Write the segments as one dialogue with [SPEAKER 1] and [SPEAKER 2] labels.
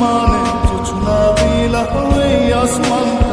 [SPEAKER 1] কোন जो চুচুনা বিলা হয়ে আসমানটা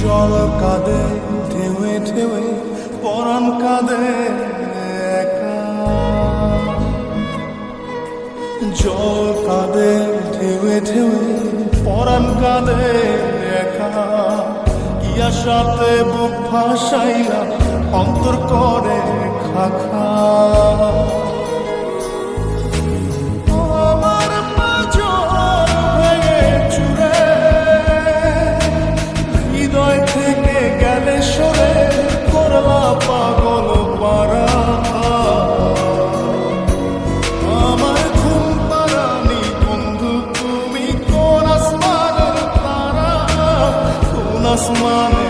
[SPEAKER 1] জল কাঁদে ঢেউে ঢেউে পরাণ কাঁদে জল কাঁদে ঢেউে ঢেউে পরাণ কাঁদে একা। ইয়া সাথে বুক ভাসাইলা অন্তর করে খাখা। কোন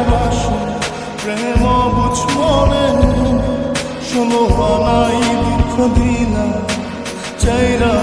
[SPEAKER 1] ভালোবাসো প্রেম বুঝ মনে সমহানাই দুঃখ দিলা চাইরা